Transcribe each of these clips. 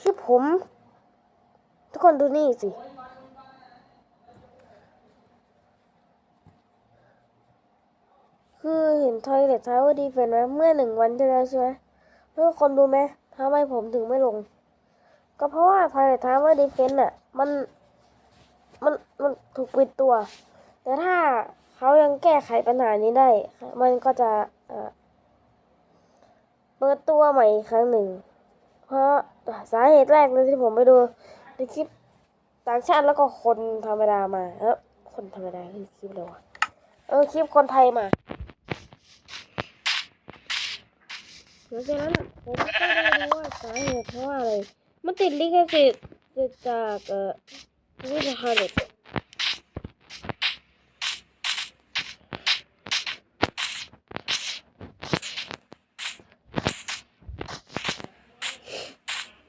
คือผม ทุกคนดูนี่สิ คือเห็นทอยเลททาวเวอร์ดีเฟนไหมเมื่อหนึ่งวันที่แล้วใช่ไหมทุกคนดูไหมทำไมผมถึงไม่ลง ก็เพราะว่าทอยเลททาวเวอร์ดีเฟนอะ มัน มัน มันถูกปิดตัว แต่ถ้าเขายังแก้ไขปัญหานี้ได้ มันก็จะเอ่อเปิดตัวใหม่อีกครั้งหนึ่ง เพราะ สาเหตุแรกเลยที่ผมไปดูในคลิปต่างชาติแล้วก็คนธรรมดามา เออคนธรรมดาคือคลิปอะไรวะเออคลิปคนไทยมาหลังจากนั้นผมก็ได้รู้ว่าสาเหตุเพราะอะไรมันติดลิขสิทธิ์จากเอ่อวิทยาเด็ก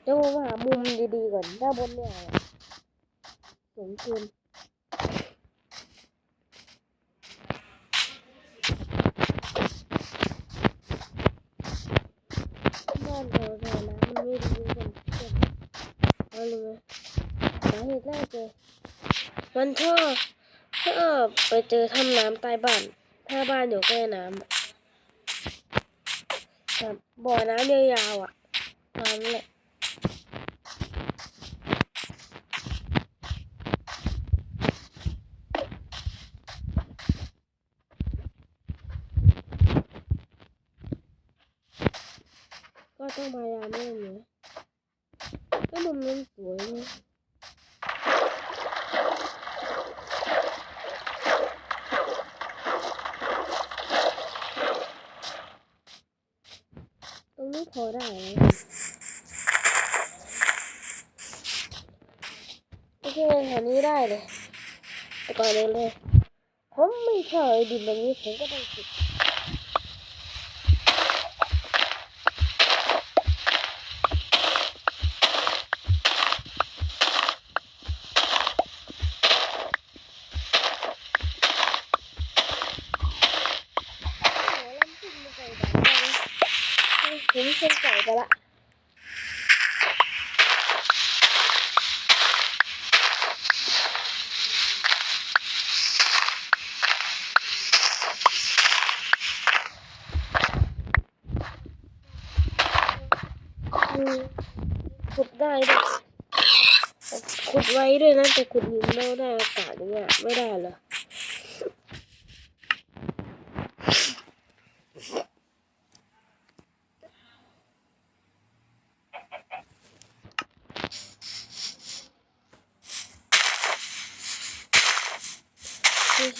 เดี๋ยวผมหามุมดีๆก่อนด้านบนเนี่ยสูงเกินบ้านเราเนี่ยนะมันไม่ดีกันเอาเลยสาเหตุแรกเลยมันชอบชอบไปเจอถ้ำน้ำใต้บ้าน ถ้าบ้านอยู่ใกล้น้ำแบบบ่อน้ำยาวๆอะน้ำแหละ ต้องพยายามเล่นนะก็มุมนั้นสวยนะตรงนี้พอได้นะโอเคแถวนี้ได้เลยแต่ก่อนเลยเลยผมไม่ชอบดินตรงนี้ผมก็ต้องขุด ผมเส้นไก่ไปละขุดได้ด้วยขุดไว้ด้วยนะแต่ขุดหินไม่ได้อากาศเงี้ยไม่ได้เหรอ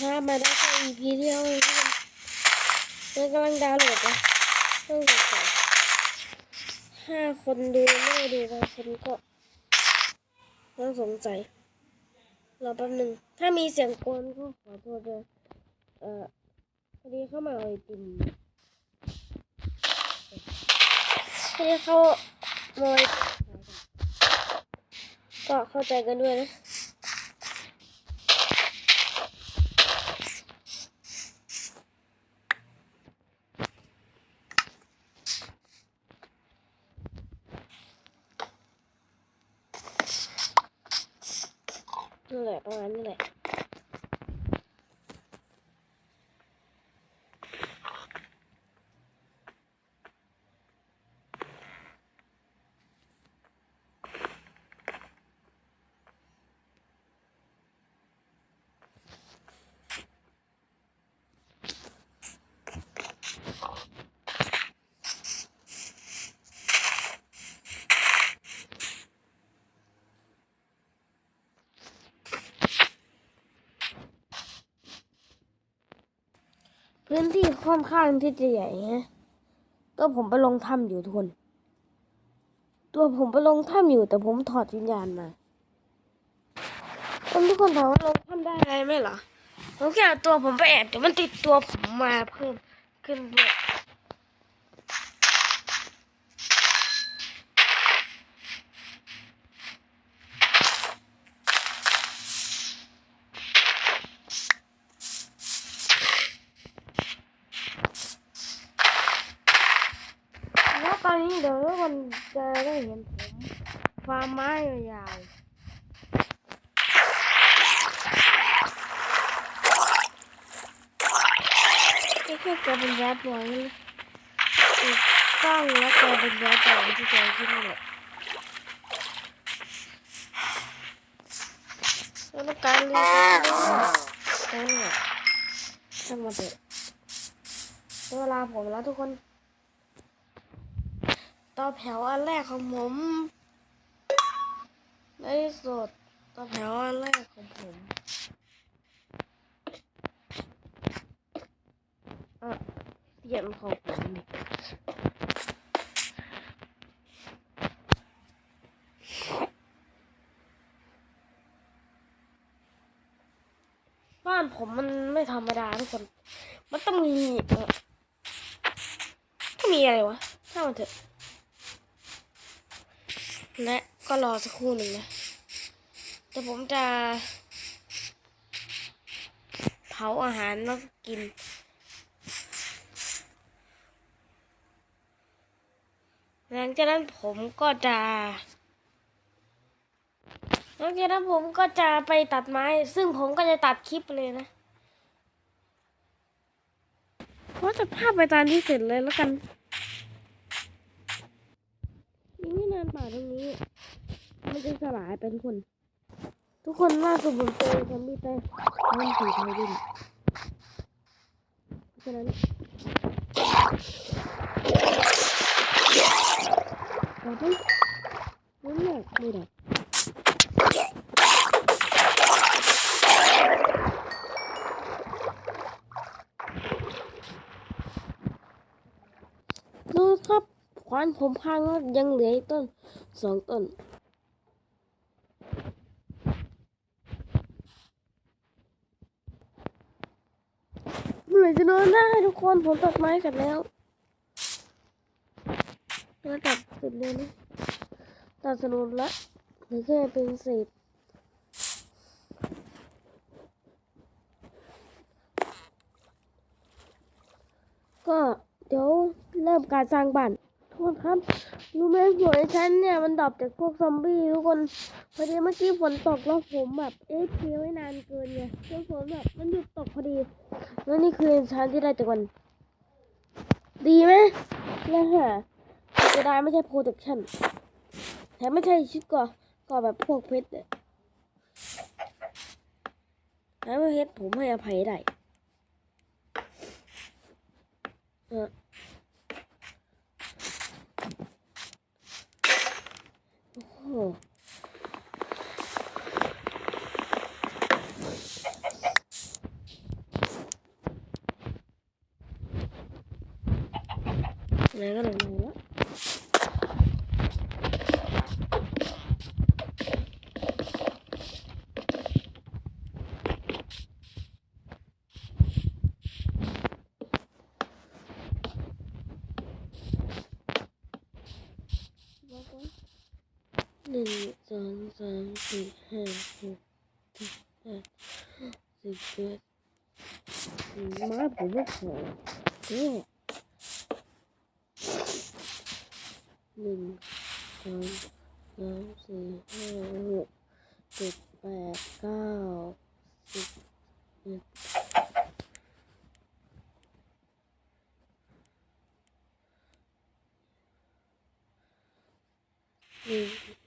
ถ้ามมาได้แค่ EP เดียวเองมันกำลังดาวน์โหลดนะต้องสงสัยห้าคนดูไม่ดูบางคนก็ต้องสงสัยรอแป๊บหนึ่ง ถ้ามีเสียงกวนก็ขอโทษด้วยเอ่อพอดีเข้ามาเอาไอติมพอดีเขาโมยก็เข้าใจกันด้วยนะ นั่นแหละประมาณนี้แหละ พื้นที่ค่อนข้างที่จะใหญ่ฮะตัวผมไปลงถ้ำอยู่ทุกคนตัวผมไปลงถ้ำอยู่แต่ผมถอดวิญญาณมาคนทุกคนถามว่าลงถ้ำได้ไงไหมเหรอผมแค่ตัวผมไปแอบแต่มันติดตัวผมมาเพิ่มขึ้นด้วยแล้วตอนนี้เดี๋ยวทุกคนจะ ได้เห็นผมถาร์มไม้ยาวแค่แกเป็นแรปบอยเลยถูกต้องแล้วแกเป็นแรปบอยที่แกคิดนั่นแหละแล้วการเรียนรู้นั่นแหละช่างมาเถอะเวลาผมแล้วทุกคน ต่อแถวอันแรกของผม ในที่สุดต่อแถวอันแรกของผมอะเสียงของผมนี่บ้านผมมันไม่ธรรมดาทุกคน มันต้องมีเออต้องมีอะไรวะถ้ามันเถอะและ ก็รอสักครู่หนึ่งนะแต่ผมจะเผาอาหารแล้วกิน หลังจากนั้นผมก็จะหลังจากนั้นผมก็จะไปตัดไม้ ซึ่งผมก็จะตัดคลิปเลยนะเพราจะภาพไปตามที่เสร็จเลยแล้วกันยิ่งไม่นานป่าตรงนี้ มันจะสลายไปทุกคน ทุกคนล่าสุดผมเจอซอมบี้ใต้น้ำสีไทยดินเพราะฉะนั้นเราต้องนั่นแหละไม่ได้ดูครับควันผมพังแล้วยังเหลือต้นสองต้น อไหร่จะนอนได้ทุกคนผมตัดไม้เสร็จแล้วมาตัดเสร็จเลยนะตัดสนุนละหรือแค่เป็นสิบก็เดี๋ยวเริ่มการสร้างบ้าน ครับ รู้ไหมหัวไอ้ฉันเนี่ยมันดับจากพวกซอมบี้ทุกคนพอดีเมื่อกี้ฝนตกแล้วผมแบบเอ๊ะเคไว้นานเกินไงจนฝนแบบมันหยุดตกพอดี แล้วนี่คือชานที่ได้จากมัน ดีไหมแล้วฮะจะได้ไม่ใช่ protection แถมไม่ใช่ชุดก่อก่อแบบพวกเพชรเนี่ยแล้วเพชรผมให้อภัยได้ เออ โอ้โหนึ่งสองสามสี่ห้าหกเจ็ดแปดสิบเอ็ดมาผมไม่ขอเนี่ยหนึ่งสองสามสี่ห้าหกเจ็ดแปดเก้าสิบเอ็ดหนึ่ง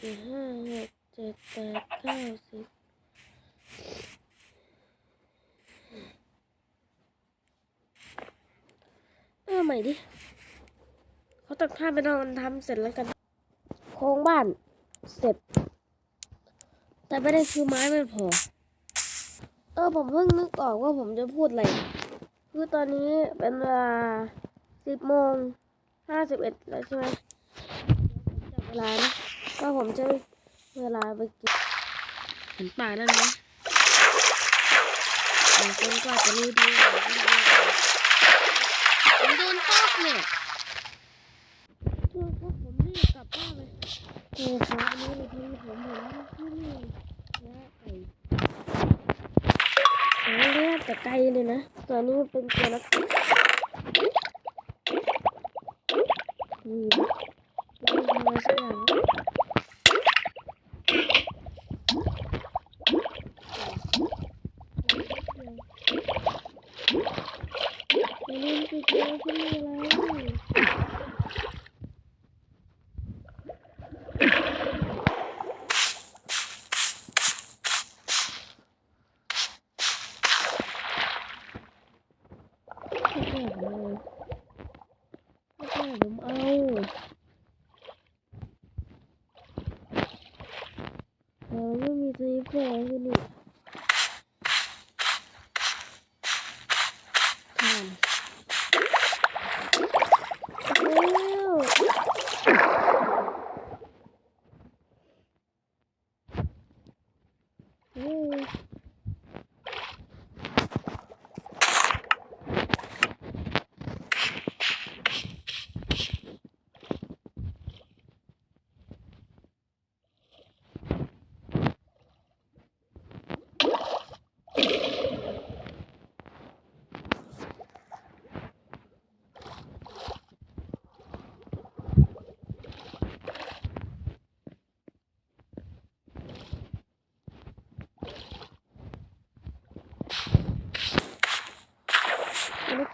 สี่ห้าหกเจ็ดแปดเก้าสิบเออใหม่ดิเขาตัดภาไปนอนทำเสร็จแล้วกัน โครงบ้านเสร็จ แต่ไม่ได้คือไม้ไม่พอ เออผมเพิ่งนึกออกว่าผมจะพูดอะไร คือตอนนี้เป็นเวลาสิบโมงห้าสิบเอ็ดแล้วใช่ไหมจับเวลานะ ก็ผมจะเวลาไปเก็บเห็นป่านั่นไหมบางคนก็อาจจะรู้ดีบางคนไม่รู้ผมโดนตอกเนี่ยช่วยพวกผมรีบกลับบ้านเลยโอ้โหอันนี้เลยที่ผมเห็นที่นี่และไก่โอ้เรียกแต่ไกลเลยนะ ตัวนี้มันเป็นตัวนักเตะนี่นะ 嗯？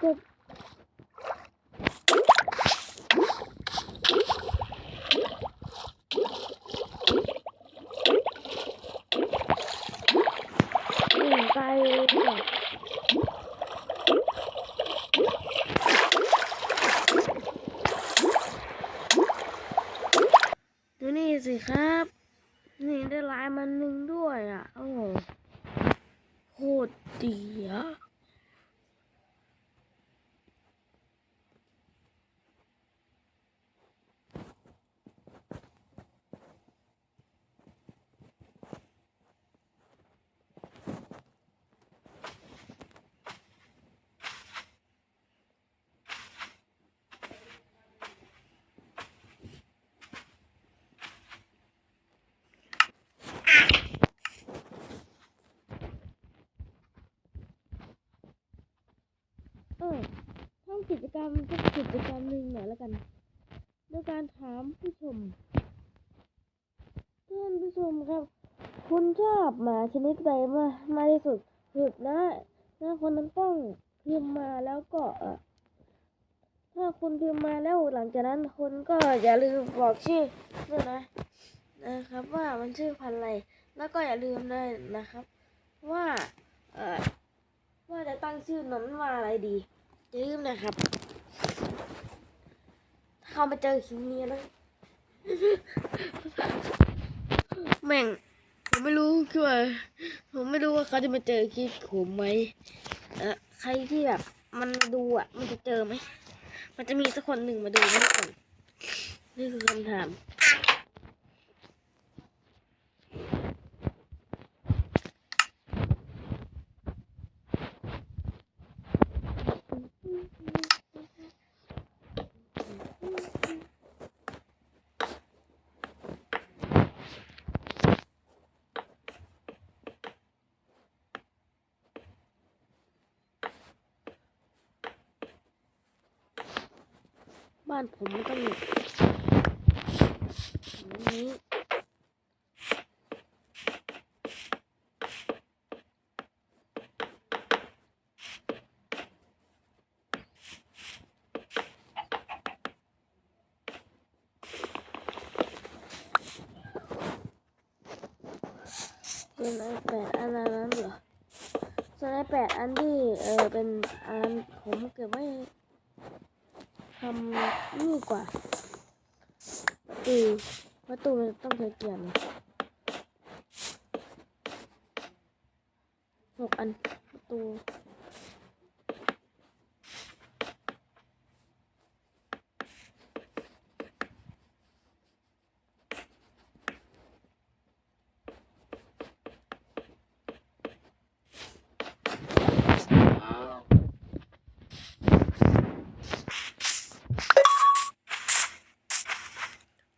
แล้วก็หนึ่งไปดูนี่สิครับ นี่ได้ลายมันหนึ่งด้วยอะ โอ้โหโคตรดีอะ เออทำ กิจกรรมสักกิจกรรมหนึ่งหน่อยแล้วกันด้วยการถามผู้ชมท่านผู้ชมครับ คุณชอบหมาชนิดใดมากมากที่สุดสุดนะนะคนนั้นต้องพิมพ์มาแล้วก็ถ้าคุณพิมพ์มาแล้วหลังจากนั้นคุณก็อย่าลืมบอกชื่อด้วยนะนะครับว่ามันชื่อพันธุ์อะไร แล้วก็อย่าลืมเลยนะครับ ว่าเออว่าจะตั้งชื่อนั้นว่าอะไรดี อย่าลืมนะครับ ถ้าเขามาเจอคลิปนี้นะแม่ง ผมไม่รู้คือว่าผมไม่รู้ว่าเขาจะมาเจอคลิปผมไหมเออใครที่แบบ มันมาดูอะ มันจะเจอไหม มันจะมีสักคนหนึ่งมาดูไหมทุกคนนี่คือคำถาม บ้านผมมันต้องมีอย่นี้เป็นไอแปดอันนั้นเหรอส่วนไอแปดอันที่เออเป็นอันผมเก็บไว้ ทำนี่กว่าประตูประตูมันต้องใช้เกียร์นะหกอันประตู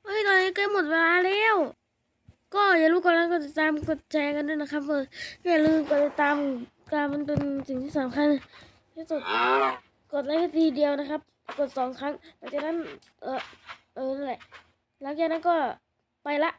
เฮ้ย ตอนนี้ใกล้หมดเวลาแล้ว ก็อย่าลืมกดไลค์กดติดตามกดแชร์กันด้วยนะครับเอออย่าลืมกดติดตามการมันเป็นสิ่งที่สำคัญที่สุดกดไลค์แค่ทีเดียวนะครับ กดสองครั้งหลังจากนั้นเออเออนั่นแหละหลังจากนั้นก็ไปละ